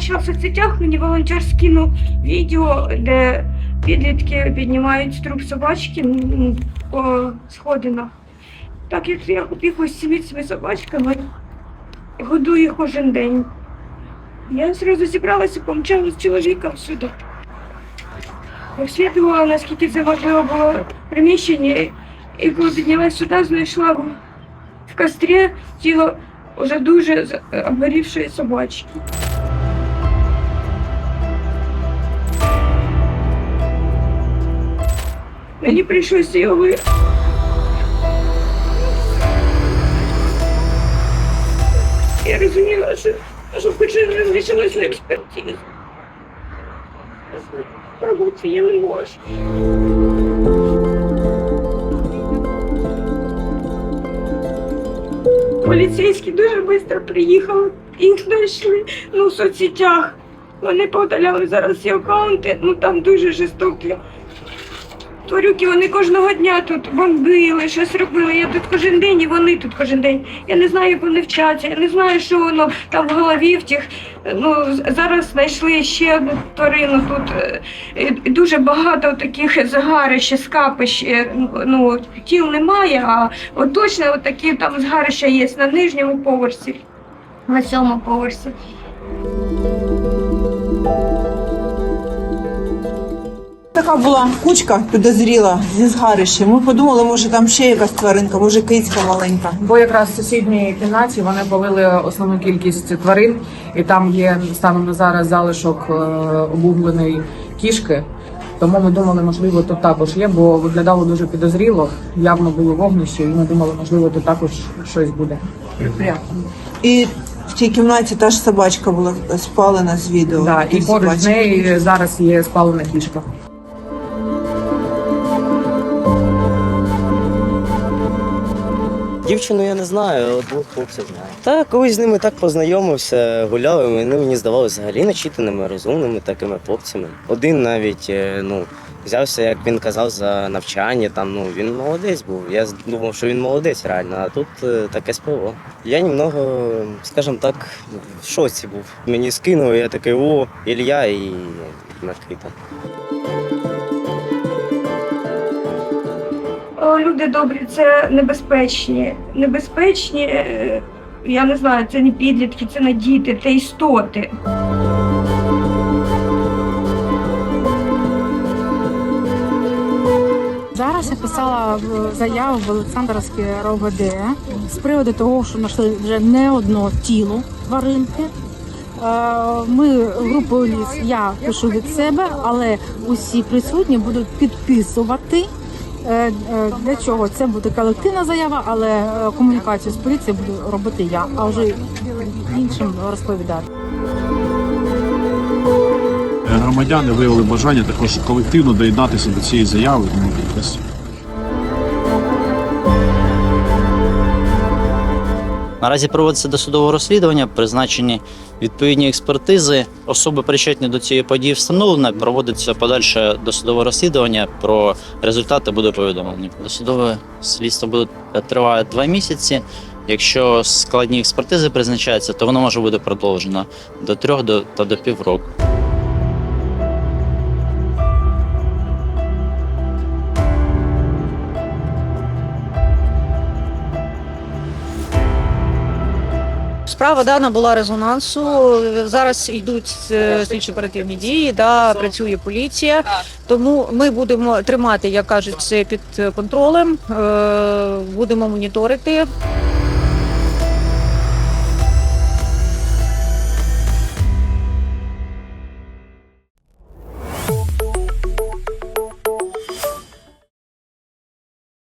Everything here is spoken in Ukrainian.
Ще в соцсетях мені волонтер скинув відео, де підлітки піднімають труп собачки по сходинах. Так як я опікуюсь всіми цими собачками, годую їх кожен день. Я зразу зібралася, помчала з чоловіком сюди. Розслідувала, наскільки це важливо було приміщення, і коли піднялась сюди, знайшла в в кострі тіло вже дуже обгорівшої собачки. Мені прийшлося його. Я розуміла, що, що не залишилась на експертизу. Пробувати я не можу. Поліцейські дуже швидко приїхали, їх знайшли ну, в соцсетях. Вони поудаляли зараз всі аккаунти, ну там дуже жорстокі. Тварюки, вони кожного дня тут бомбили, щось робили. Я тут кожен день і вони тут кожен день. Я не знаю, як вони вчаться, я не знаю, що воно там в голові в тих. Ну, зараз знайшли ще одну тварину тут. е, Дуже багато таких згарищ, скапищ. е, Ну, тіл немає, а от точно такі там згарища є на нижньому поверсі, на сьомому поверсі. Така була кучка підозріла зі згарищем. Ми подумали, може там ще якась тваринка, може кицька маленька. Бо якраз в сусідній кімнаті вони полили основну кількість тварин, і там є станом на зараз залишок е, обугленої кішки. Тому ми думали, можливо, тут також є, бо виглядало дуже підозріло. Явно було вогнище, і ми думали, можливо, тут також щось буде. І в тій кімнаті та ж собачка була спалена з відео. Да, і поруч з нею зараз є спалена кішка. Дівчину я не знаю, а двох хлопців знаю. Та колись з ними так познайомився, гуляли, вони мені здавалися взагалі начитаними, розумними такими хлопцями. Один навіть ну, взявся, як він казав, за навчання. Там, ну, він молодець був. Я думав, що він молодець реально, а тут е, таке СПО. Я немного, скажімо так, в шоці був. Мені скинули, я такий, о, Ілля і Микита. Люди добрі, це небезпечні. Небезпечні, е, я не знаю, це не підлітки, це не діти, це істоти. Зараз я писала заяву в Олександровське РОВД з приводу того, що знайшли вже не одно тіло тваринки. Е, Ми групою ліс, я пишу від себе, але усі присутні будуть підписувати. Е, е, Для чого це буде колективна заява, але е, комунікацію з поліцією буду робити я, а вже іншим розповідати. Громадяни виявили бажання також колективно доєднатися до цієї заяви. Наразі проводиться досудове розслідування, призначені відповідні експертизи. Особи причетні до цієї події встановлено. Проводиться подальше досудове розслідування. Про результати буде повідомлені. Досудове слідство буде триває два місяці. Якщо складні експертизи призначаються, то воно може бути продовжено до трьох до та до півроку. Справа дана була резонансу. Зараз йдуть слідчі слідчо оперативні дії, да, працює поліція. Тому ми будемо тримати, як кажуть, це під контролем, е, будемо моніторити.